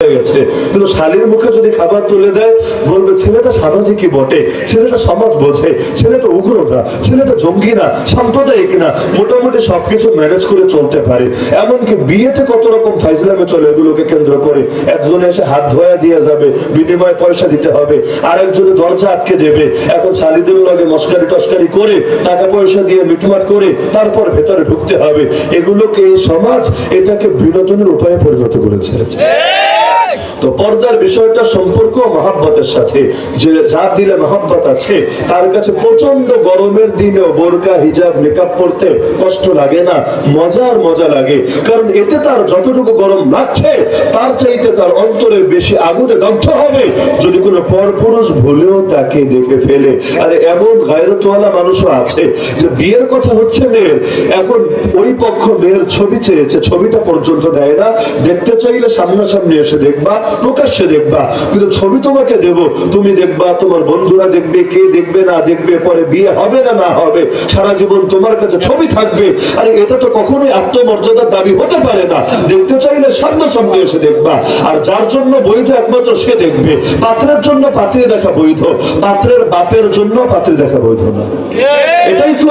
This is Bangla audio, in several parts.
কিন্তু শালির মুখে যদি খাবার তুলে দেয়, বলবে, ছেলেটা সামাজিকই বটে, ছেলেটা সমাজ বোঝে, ছেলেটা ছেলেটা জঙ্গি না, সাম্প্রদায়িক না, মোটামুটি সবকিছু ম্যানেজ করে চলতে পারে। এমনকি বিয়েতে কত রকম ফাইজলামে চলে এগুলোকে কেন্দ্র করে। একজনে এসে হাত ধোয়া দিয়ে যাবে পয়সা দিতে হবে। দরজা আটকে দেবে। এখন শালিদের লগে মস্কারি টস্কারি করে, টাকা পয়সা দিয়ে মিটমাট করে, তারপর ভেতরে ঢুকতে হবে। এগুলোকে সমাজ এটাকে বিনোদনের উপায়ে পরিণত করেছে তো পর্দার বিষয়টা সম্পর্ক মহাব্বতের সাথে। যে যার দিলে মহাব্বত আছে, তার কাছে প্রচণ্ড গরমের দিনেও বোরকা, হিজাব মেকআপ পড়তে কষ্ট লাগে না, মজার মজা লাগে। কারণ এতে তার যতটুকু গরম লাগছে, তার চাইতে তার অন্তরে বেশি আগুনে দগ্ধ হবে। যদি কোনো পরপুরুষ ভুলেও তাকে দেখে ফেলে। আর এমন গায়রতওয়ালা মানুষও আছে, যে বিয়ের কথা হচ্ছে মেয়ের। এখন ওই পক্ষ মেয়ের ছবি চেয়েছে, ছবিটা পর্যন্ত দেয় না। দেখতে চাইলে সামনাসামনি এসে দেখবা প্রকাশ্যে দেখবা, কিন্তু ছবি তোমাকে দেব। তুমি দেখবা, তোমার বন্ধুরা দেখবে, কে দেখবে, না দেখবে, পরে বিয়ে হবে না না হবে, সারা জীবন তোমার কাছে ছবি থাকবে। আরে, এটা তো কখনোই আত্মমর্যাদার দাবি হতে পারে না। দেখতে চাইলে সামনাসামনি এসে দেখবা। আর যার জন্য বৈধ একমাত্র সে দেখবে। পাত্রের জন্য পাত্রী দেখা বৈধ, পাত্রের বাপের জন্য পাত্রী দেখা বৈধ না।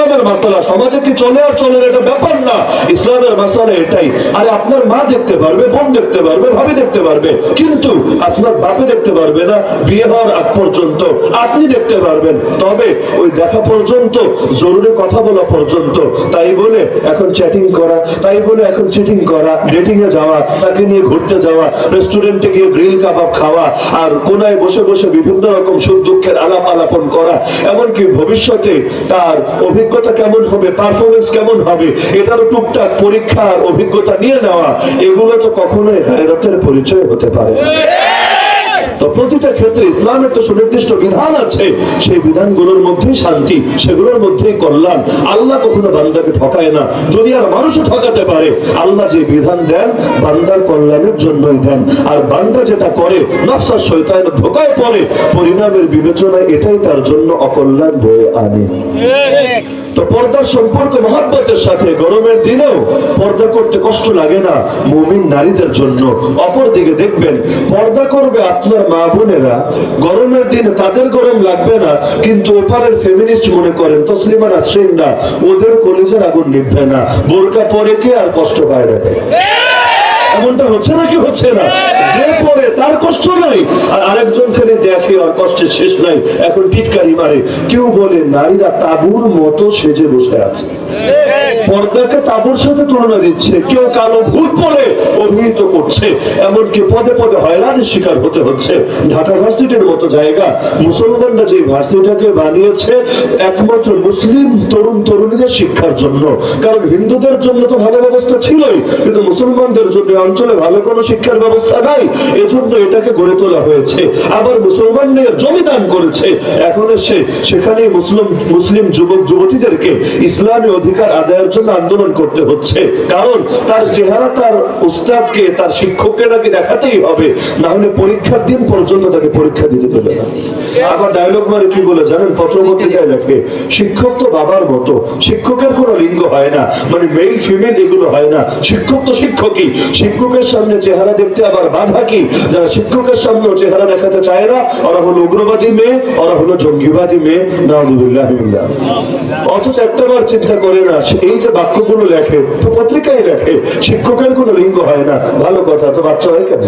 ইসলামের মাসালা, সমাজে কি চলে আর চলে এটা ব্যাপার না। ইসলামের মাসালা এটাই। আরে আপনার মা দেখতে পারবে, বোন দেখতে পারবে, ভাবি দেখতে পারবে, কিন্তু আপনার বাপে দেখতে পারবে না, বিয়ে হওয়ার আগ পর্যন্ত আপনি দেখতে পারবেন। তবে ওই দেখা পর্যন্ত, জরুরি কথা বলা পর্যন্ত, তাই বলে এখন চ্যাটিং করা, তাই বলে এখন চিটিং করা ডেটিং এ যাওয়া, তাকে নিয়ে ঘুরতে যাওয়া রেস্টুরেন্টে গিয়ে গ্রিল কাবাব খাওয়া, আর কোনায় বসে বসে বিভিন্ন রকম সুখ দুঃখের আলাপ আলাপন করা, এমনকি ভবিষ্যতে তার অভিজ্ঞতা কেমন হবে? পারফরমেন্স কেমন হবে? এটারও টুকটাক পরীক্ষার অভিজ্ঞতা নিয়ে নেওয়া, এগুলো তো কখনোই গায়রতের পরিচয় হতে পারে তো প্রতিটা ক্ষেত্রে ইসলামের তো সুনির্দিষ্ট বিধান আছে। সেই বিধানগুলোর মধ্যেই শান্তি, সেগুলোর মধ্যেই কল্যাণ। আল্লাহ কখনো বান্দাকে ঠকায় না। দুনিয়ার মানুষও ঠকাতে পারে। আল্লাহ যে বিধান দেন, বান্দার কল্যাণের জন্যই দেন। আর বান্দা যেটা করে নফসার শৈতান ধোকায় পড়ে, পরিণামের বিবেচনায় এটাই তার জন্য অকল্যাণ বয়ে আনে। তো পর্দার সম্পর্ক, মহাব্বতের সাথে গরমের দিনেও পর্দা করতে কষ্ট লাগে না মুমিন নারীদের জন্য। অপরদিকে দেখবেন, পর্দা করবে আপনার মা বোনেরা। গরমের দিনে তাদের গরম লাগবে না, কিন্তু ওপারের ফেমিনিস্ট মনে করেন, তসলিমা নাসরিনরা ওদের কলেজের আগুন নিভবে না। বোরকা পরে কে আর কষ্ট পায় না? এমনটা হচ্ছে নাকি হচ্ছে না? কষ্ট নাই। আর আরেকজন খেলে দেখে আর কষ্টের শেষ নাই। এখন টিটকারি মারে। কেউ বলে নারীরা তাবুর মতো সেজে বসে আছে। পর্দাকে তাবুর সাথে তুলনা দিচ্ছে। কেউ কালো ভূত বলে অভিহিত করছে এমনকি পদে পদে হয়রানির শিকার হতে হচ্ছে। ঢাকা ভার্সিটির মতো জায়গা, মুসলমানরা যে ভার্সিটিটাকে বানিয়েছে, একমাত্র মুসলিম তরুণ তরুণীদের শিক্ষার জন্য। কারণ হিন্দুদের জন্য তো ভালো ব্যবস্থা ছিলই, কিন্তু মুসলমানদের জন্য অঞ্চলে ভালো কোনো শিক্ষার ব্যবস্থা নাই। এজন্য এটাকে গড়ে তোলা হয়েছে। আবার মুসলমানদের জমি দান করেছে। এখন এসে সেখানে মুসলিম মুসলিম যুবক, যুবতীদেরকে ইসলামী অধিকার আদায়ের জন্য আন্দোলন করতে হচ্ছে। কারণ তার চেহারা, তার উস্তাদকে, তার শিক্ষককে নাকি দেখাতেই হবে, না হলে পরীক্ষার দিন পর্যন্ত তাকে পরীক্ষা দিতে আবার ডায়লগ মারে কি বলে জানেন? পত্রপত্রিকায় লেখে, শিক্ষক তো বাবার মতো, শিক্ষকের কোনো লিঙ্গ হয় না মানে মেল ফিমেল এগুলো হয় না। শিক্ষক তো শিক্ষকই, শিক্ষকের সামনে চেহারা দেখতে আবার বাধা কি? যারা শিক্ষকের চেহারা দেখাতে চায় না, ওরা হলো উগ্রবাদী মেয়ে, ওরা হলো জঙ্গিবাদী মেয়ে অথচ চিন্তা করে না, এই যে বাক্যগুলো লেখে, পত্রিকায় লেখে, শিক্ষকের কোনো লিঙ্গ হয় না, ভালো কথা তো বাচ্চা হয় কেন?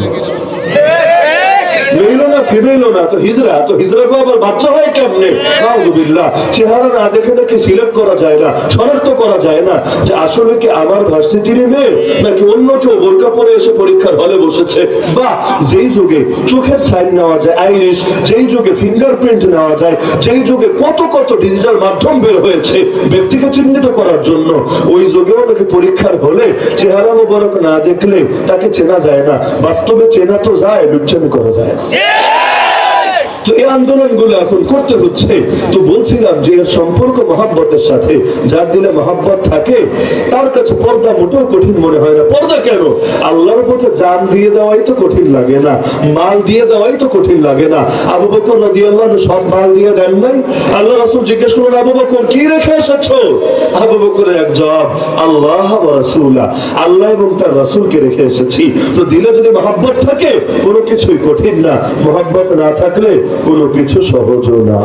ফিঙ্গারপ্রিন্ট নেওয়া যায়, যেই যুগে কত কত ডিজিটাল মাধ্যম বের হয়েছে, ব্যক্তিকে চিহ্নিত করার জন্য, ওই যুগেও নাকি পরীক্ষার হলে চেহারা মোবারক না দেখলে তাকে চেনা যায় না, বাস্তবে চেনা তো যায় লুচ্ছামি করা যায় ঠিক তো এই আন্দোলনগুলো এখন করতে হচ্ছে। তো বলছিলাম যে এর সম্পর্ক মহাব্বতের সাথে, যার দিলে মহাব্বত থাকে, তার কাছে পর্দা মোটেও কঠিন মনে হয় না। পর্দা কেন? আল্লাহর পথে জান দিয়ে দেওয়াই তো কঠিন লাগে না, মাল দিয়ে দেওয়াই তো কঠিন লাগে না। আবু বকর রাদিয়াল্লাহু আনহু সব মাল দিয়ে দেন নাই। আল্লাহ রাসূল জিজ্ঞেস করলেন, আবু বকর, কি রেখে এসেছ? আবু বকরের এক জবাব, আল্লাহ ওয়া রাসূলা, আল্লাহ এবং তার রাসূলকে রেখে এসেছি। তো দিলে যদি মহাব্বত থাকে, কোনো কিছুই কঠিন না। মহাব্বত না থাকলে কোনো কিছু সহজও না।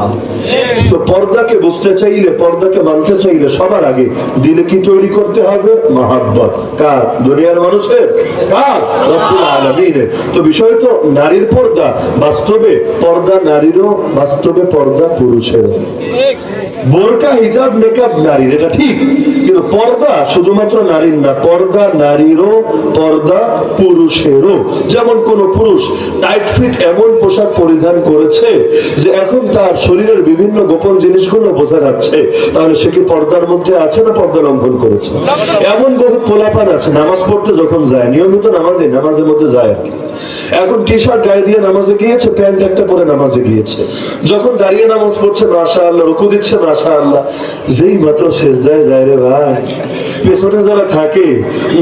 তো পর্দাকে বুঝতে চাইলে, পর্দাকে মানতে চাইলে সবার আগে দিলে কি তৈরি করতে হবে? মহাব্বত। কার? দুনিয়ার মানুষের? কার? তো বিষয় তো নারীর পর্দা, বাস্তবে পর্দা নারীরও, বাস্তবে পর্দা পুরুষেরও। বোরকা, হিজাব, মেকআপ নারীর, এটা ঠিক। কিন্তু পর্দা শুধুমাত্র নারীর না, পর্দা নারীরও, পর্দা পুরুষেরও। যেমন কোন পুরুষ টাইট ফিট এমন পোশাক পরিধান করেছে যে এখন তার শরীরের বিভিন্ন গোপন জিনিসগুলো বোঝা যাচ্ছে। তাহলে সে কি পর্দার মধ্যে আছে না পর্দা লঙ্ঘন করেছে? এমন বহু পোলাপান আছে, নামাজ পড়তে যখন যায়, নিয়মিত নামাজে, নামাজের মধ্যে যায় আর কি। এখন টি শার্ট গায়ে দিয়ে নামাজে গিয়েছে, প্যান্ট একটা পরে নামাজে গিয়েছে। যখন দাঁড়িয়ে নামাজ পড়ছে মাশা আল্লাহ রুকু দিচ্ছে মাশা আল্লাহ যেই মাত্র শেষ যায় যায় রে ভাই। পেছনে যারা থাকে,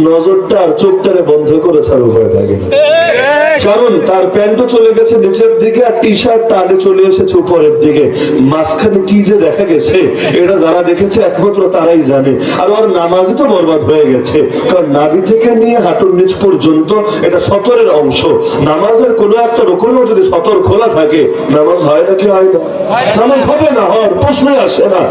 নজরটা চোখটারে বন্ধ করে ছাড় উপায় থাকে। কারণ তার প্যান্টও চলে গেছে নিচের দিকে আর টি শার্ট টানে চলে এসেছে উপরের দিকে। মাঝখানে কি যে দেখা গেছে, এটা যারা দেখেছে একমাত্র তারাই জানে। আর ওর নামাজই তো বরবাদ হয়ে গেছে। কারণ নাভি থেকে নিয়ে হাঁটুর নিচ পর্যন্ত এটা সতরের অংশ। নামাজের কোনো একটা রকমও যদি সতর খোলা থাকে, নামাজ হয় না কি হয় না? নামাজ হবে না, হওয়ার প্রশ্ন আসে না।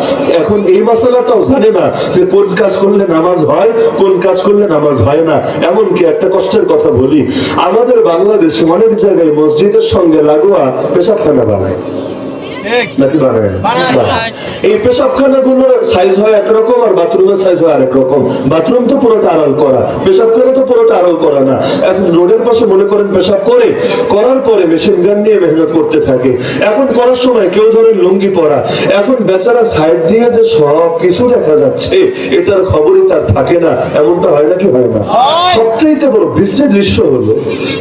এখন এই মশলাটাও জানে না যে কোন কাজ করলে নামাজ হয়, কোন কাজ করলে নামাজ হয় না? এমনকি একটা কষ্টের কথা বলি, আমাদের বাংলাদেশে অনেক জায়গায় মসজিদের সঙ্গে লাগোয়া পেশাবখানা বানায়। নাকি। এই সাইজ হয় একরকম আর বাথরুমের সাইজ হয় আরেক রকম। বাথরুম তো পুরোটা আড়াল করা পেশাবখানা তো পুরোটা আড়াল করা না। এখন রোডের পাশে মনে করেন পেশাব করে করার পরে মেশিন গান নিয়ে মেহনত করতে থাকে। এখন করার সময় কেউ ধরেন লুঙ্গি পরা। এখন বেচারা সাইড দিয়ে যে সব কিছু দেখা যাচ্ছে এটার খবরই তার থাকে না। এমনটা হয় নাকি হয় না? সবচেয়ে বড় বিশ্বের দৃশ্য হলো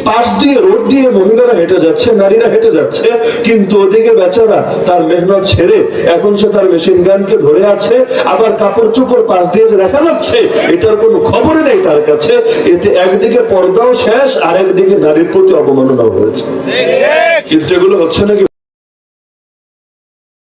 পাশ দিয়ে রোড দিয়ে মহিলারা হেঁটে যাচ্ছে নারীরা হেঁটে যাচ্ছে কিন্তু ওদিকে বেচারা তার মেহনত ছেড়ে এখন সে তার মেশিন গানকে ধরে আছে আবার কাপড় চোপড় পাশ দিয়ে দেখা যাচ্ছে এটার কোনো খবর নেই তার কাছে। এতে একদিকে পর্দাও শেষ আর একদিকে নারীর প্রতি অবমাননাও হয়েছে। কিন্তু এগুলো হচ্ছে নাকি